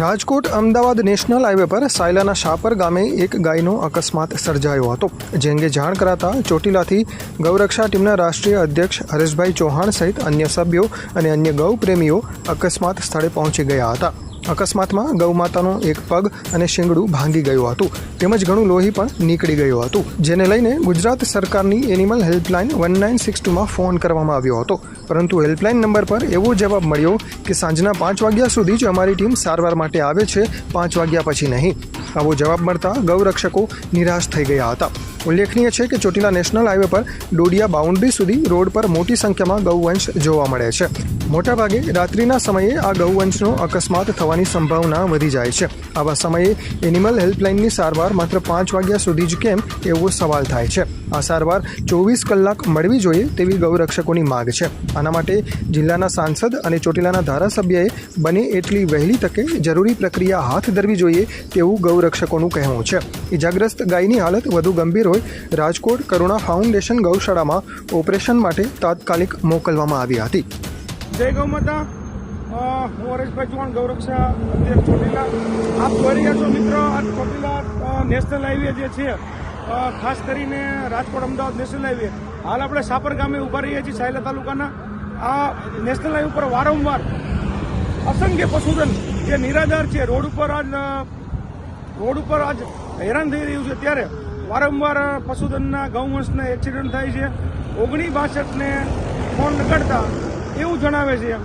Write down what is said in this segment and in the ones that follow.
Rajkot Ahmedabad national highway પર સાયલાના શાપર ગામે એક ગાયનો અકસ્માત સર્જાયો હતો. જે અંગે જાણ કરાતા ચોટીલાથી ગૌરક્ષા ટીમના રાષ્ટ્રીય અધ્યક્ષ હરેશભાઈ ચૌહાણ સહિત અન્ય સભ્યો અને અન્ય ગૌ પ્રેમીઓ અકસ્માત સ્થળે પહોંચી ગયા હતા. અકસ્માતમાં ગૌમાતાનો એક પગ અને શિંગડું ભાંગી ગયું હતું. તેમજ ઘણું લોહી પણ નીકળી ગયું હતું. જેને લઈને ગુજરાત સરકારની animal helpline one nine six ટુમાં phone કરવામાં આવ્યો હતો. પરંતુ હેલ્પલાઇન નંબર પર એવો જવાબ મળ્યો કે સાંજના પાંચ વાગ્યા સુધી જ અમારી ટીમ સારવાર માટે આવે છે, પાંચ વાગ્યા પછી નહીં. આવો જવાબ મળતા ગૌરક્ષકો નિરાશ થઈ ગયા હતા. ઉલ્લેખનીય છે કે ચોટીલા નેશનલ હાઈવે પર ડોડિયા બાઉન્ડ્રી સુધી રોડ પર મોટી સંખ્યામાં ગૌવંશ જોવા મળે છે. મોટાભાગે રાત્રિના સમયે આ ગૌવંશનો અકસ્માત થવાની સંભાવના વધી જાય છે. આવા સમયે એનિમલ હેલ્પલાઇનની સારવાર માત્ર પાંચ વાગ્યા સુધી જ કેમ? એવો સવાલ થાય છે. આ સારવાર ચોવીસ કલાક મળવી જોઈએ તેવી ગૌરક્ષકોની માગ છે. આના માટે જિલ્લાના સાંસદ અને ચોટીલાના ધારાસભ્યએ બને એટલી વહેલી તકે જરૂરી પ્રક્રિયા હાથ ધરવી જોઈએ તેવું ગૌરક્ષકોનું કહેવું છે. ઇજાગ્રસ્ત ગાયની હાલત વધુ ગંભીર હોય, રાજકોટ કરુણા ફાઉન્ડેશન ગૌશાળામાં ઓપરેશન માટે તાત્કાલિક મોકલવામાં આવી હતી. જય ગૌ માતા. હું હરેશભાઈ ચૌહાણ, ગૌરક્ષા અધ્યક્ષ ચોટીલા. આપ જોઈ રહ્યા છો મિત્રો આ ચોટીલા નેશનલ હાઈવે જે છે ખાસ કરીને રાજકોટ અમદાવાદ નેશનલ હાઈવે. હાલ આપણે સાપર ગામે ઊભા રહીએ છીએ સાયલા તાલુકાના. આ નેશનલ હાઈવે ઉપર વારંવાર અસંખ્ય પશુધન જે નિરાધાર છે, રોડ ઉપર આજ રોડ ઉપર આજ હેરાન થઈ રહ્યું છે ત્યારે વારંવાર પશુધનના ગૌવંશના એક્સિડન્ટ થાય છે. ઓગણી બાસઠને ફોન લગાડતા એવું જણાવે છે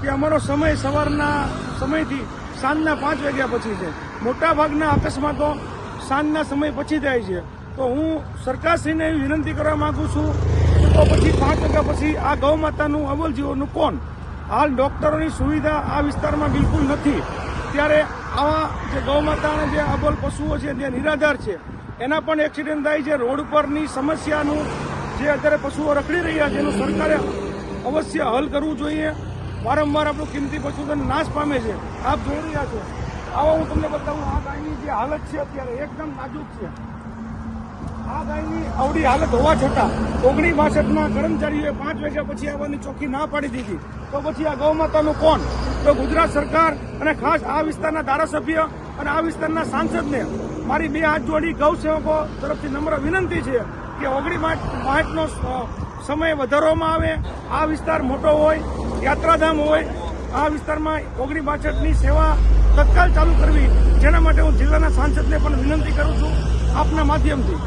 કે અમારો સમય સવારના સમયથી સાંજના પાંચ વાગ્યા પછી છે. મોટાભાગના અકસ્માતો સાંજના સમય પછી થાય છે. તો હું સરકારશ્રીને એવી વિનંતી કરવા માંગુ છું તો પછી પાંચ વાગ્યા પછી આ ગૌ માતાનું અવલ જીવોનું કોણ? હાલ ડોક્ટરોની સુવિધા આ વિસ્તારમાં બિલકુલ નથી. ત્યારે આવા જે ગૌ માતાના જે અબોલ પશુઓ છે જે નિરાધાર છે. એના પણ એક્સિડન્ટ થાય છે. રોડ પરની સમસ્યાનું જે અત્યારે પશુઓ રખડી રહ્યા છે, એનું સરકારે અવશ્ય હલ કરવું જોઈએ. વારંવાર આપણું કિંમતી પશુધન નાશ પામે છે. આપ જોઈ રહ્યા છો. આવો હું તમને બતાવું, આ ગાયની જે હાલત છે અત્યારે એકદમ નાજુક છે. આ ગાયની અવળી હાલત હોવા છતાં ઓગણી બાસઠના કર્મચારીઓએ પાંચ વાગ્યા પછી આવવાની ચોખ્ખી ના પાડી દીધી. તો પછી આ ગૌમાતાનું કોણ? તો ગુજરાત સરકાર અને ખાસ આ વિસ્તારના ધારાસભ્ય અને આ વિસ્તારના સાંસદને મારી બે હાથ જોડી ગૌ સેવકો તરફથી નમ્ર વિનંતી છે કે ઓગણી માર્ચનો સમય વધારવામાં આવે. આ વિસ્તાર મોટો હોય, યાત્રાધામ હોય, આ વિસ્તારમાં ઓગણી બાસઠની સેવા તત્કાલ ચાલુ કરવી. જેના માટે હું જિલ્લાના સાંસદને પણ વિનંતી કરું છું આપના માધ્યમથી.